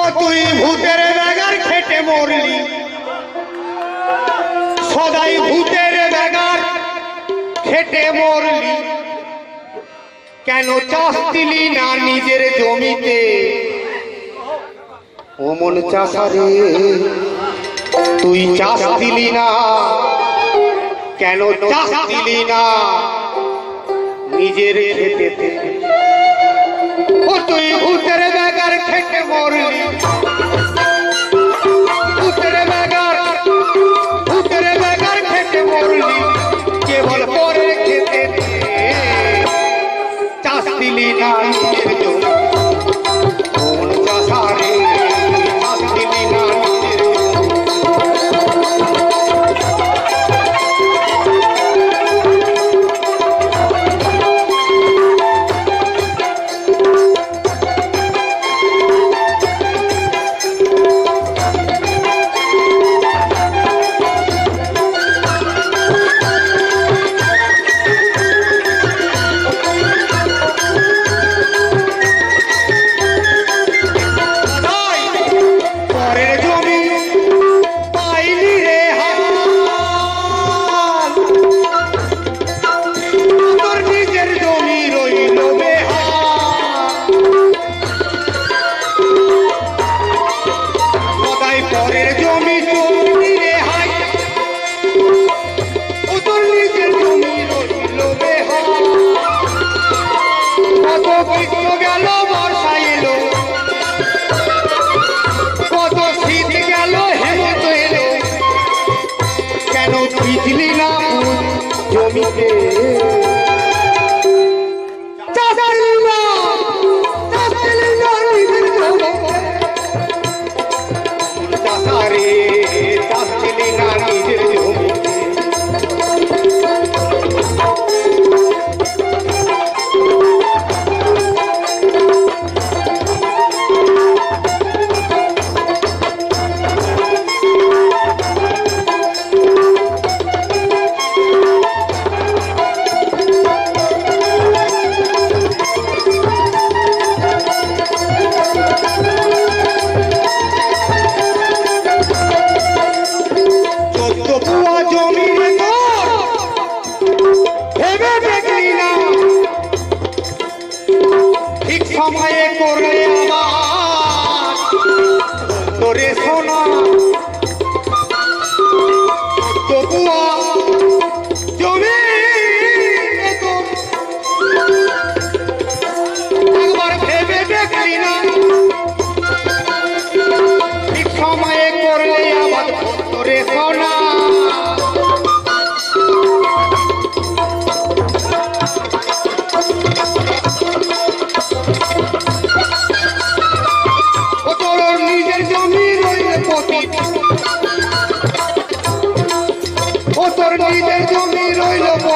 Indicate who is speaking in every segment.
Speaker 1: ও তুই ভূতের বেগার খেটে মরলি। সদাই ভূতের বেগার খেটে মরলি। কেন চাষ দিলি না নিজের জমিতে? অমন চাষারে তুই চাষ দিলি না। কেন চাষ দিলি না নিজের খেতে ও তুই ভূতের থেকে মরলি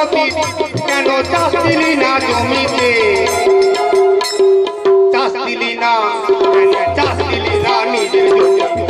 Speaker 1: কতদিন কেন চাষ দিলি না জমিতে? চাষ দিলি না চাষ দিলি না নিজের জমিতে।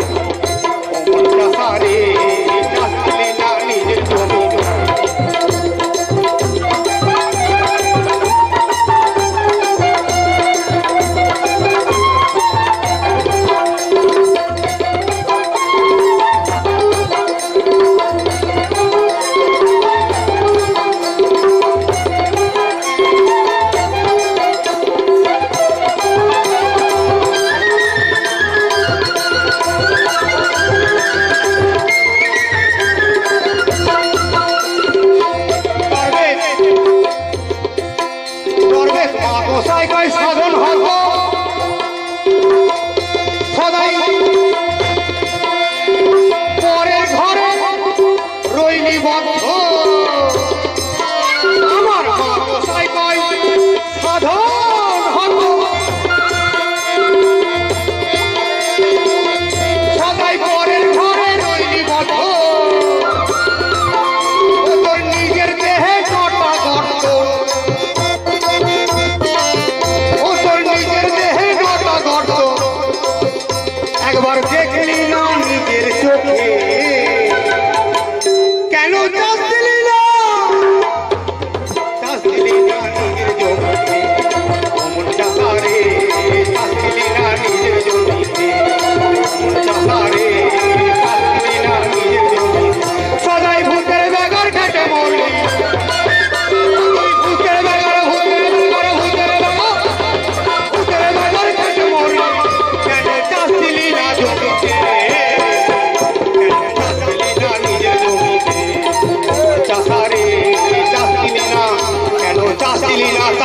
Speaker 1: Obrigado.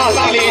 Speaker 1: চাষ দিলি